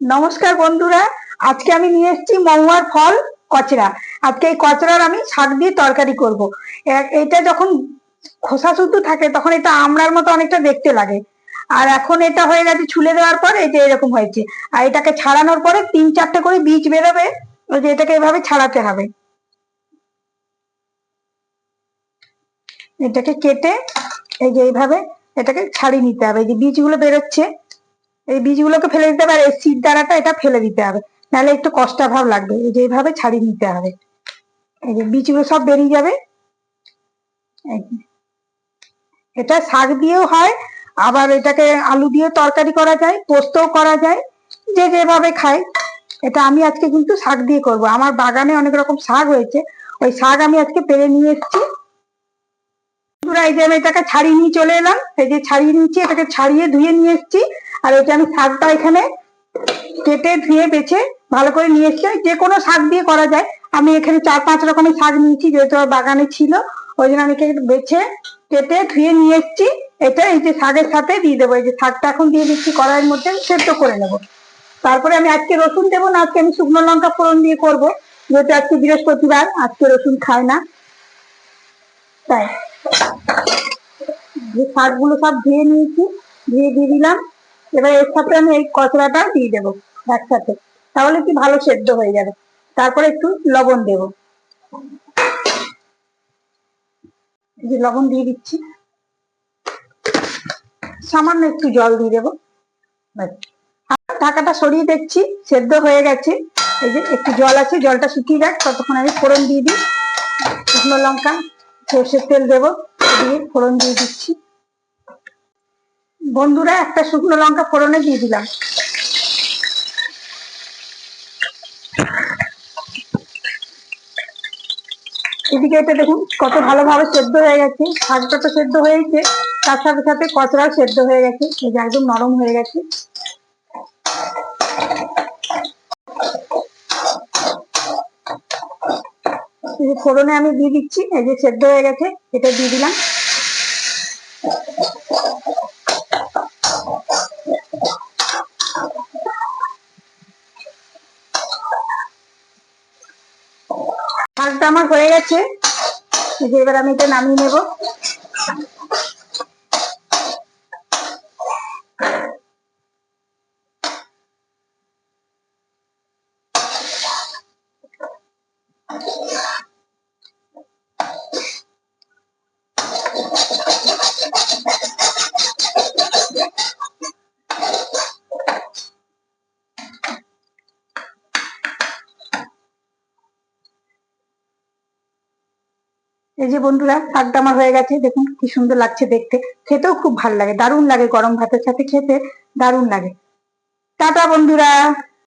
নমস্কার বন্ধুরা, আজকে আমি নিয়ে এসেছি মহুয়ার ফল, কচরা। আজকে এই কচরার আমি শাক দিয়ে তরকারি করব। এটা যখন খোসা শুদ্ধ থাকে, তখন এটা আমড়ার মতো অনেকটা দেখতে লাগে। আর এখন এটা হয়ে গেছে ছুলে দেওয়ার পর যে এরকম হয়েছে। আর এটাকে ছাড়ানোর পরে তিন চারটে করে বীজ বেরোবে, ওই যে এটাকে এভাবে ছাড়াতে হবে। এটাকে কেটে, এই যে এইভাবে এটাকে ছাড়িয়ে নিতে হবে। এই যে বীজগুলো বেরোচ্ছে এই বীজগুলোকে ফেলে দিতে হবে আর এই সিড এটা ফেলে দিতে হবে। নাহলে একটু কষ্টাভাব লাগবে, এই যে এইভাবে ছাড়িয়ে নিতে হবে। এই যে বীজগুলো সব বেরিয়ে যাবে। এটা শাক দিয়েও হয়, আবার এটাকে আলু দিয়ে তরকারি করা যায়, পোস্তও করা যায়, যে যেভাবে খায়। এটা আমি আজকে কিন্তু শাক দিয়ে করব। আমার বাগানে অনেক রকম শাক হয়েছে, ওই শাক আমি আজকে পেরে নিয়ে এসেছি। এই যে আমি এটাকে ছাড়িয়ে নিয়ে চলে এলাম। এই যে ছাড়িয়ে নিয়েছি, এটাকে ছাড়িয়ে ধুয়ে নিয়ে এসেছি। আর এটা আমি শাকটা এখানে কেটে ধুয়ে বেছে ভালো করে নিয়ে এসেছি। যে কোনো শাক দিয়ে করা যায়। আমি এখানে চার পাঁচ রকমের শাক নিয়েছি, যেহেতু আমার বাগানে ছিল। ওই জন্য আমি বেছে, কেটে ধুয়ে নিয়ে এসেছি। এটা এই যে শাকের সাথে দিয়ে দেবো। এই যে শাকটা এখন দিয়ে দিচ্ছি কড়াইয়ের মধ্যে, সেদ্ধ করে নেব। তারপরে আমি আজকে রসুন দেবো না, আজকে আমি শুকনো লঙ্কা ফোড়ন দিয়ে করব। যেহেতু আজকে বৃহস্পতিবার, আজকে রসুন খায় না। তাই। যে শাকগুলো সব ধুয়ে নিয়েছি, ধুয়ে দিয়ে দিলাম। এবার এর সাথে আমি এই কচড়াটাও দিয়ে দেবো একসাথে। তাহলে কি ভালো সেদ্ধ হয়ে যাবে। তারপরে একটু লবণ দেবো। লবণ দিয়ে দিচ্ছি। সামান্য একটু জল দিয়ে দেবো। ঢাকাটা সরিয়ে দেখছি, সেদ্ধ হয়ে গেছে। এই যে একটু জল আছে, জলটা শুকিয়ে যাক, ততক্ষণ আমি ফোড়ন দিয়ে দিই। শুকনো লঙ্কা, সর্ষের তেল দেবো, দিয়ে ফোড়ন দিয়ে দিচ্ছি। বন্ধুরা, একটা শুকনো লঙ্কা ফোড়নে দিয়ে দিলাম। এদিকে এটা দেখুন, কত ভালোভাবে সেদ্ধ হয়ে গেছে। শাকটা তো সেদ্ধ হয়েছে তার সাথে সাথে কচড়াও সেদ্ধ হয়ে গেছে, এই যে একদম নরম হয়ে গেছে। ফোড়নে আমি দিয়ে দিচ্ছি, এই যে সেদ্ধ হয়ে গেছে, এটা দিয়ে দিলাম। শাকটা আমার হয়ে গেছে। এবার আমি এটা নামিয়ে নেব। এই যে বন্ধুরা, শাকটা আমার হয়ে গেছে। দেখুন কি সুন্দর লাগছে দেখতে। খেতেও খুব ভালো লাগে। দারুণ লাগে গরম ভাতের সাথে খেতে। দারুণ লাগে। টাটা বন্ধুরা।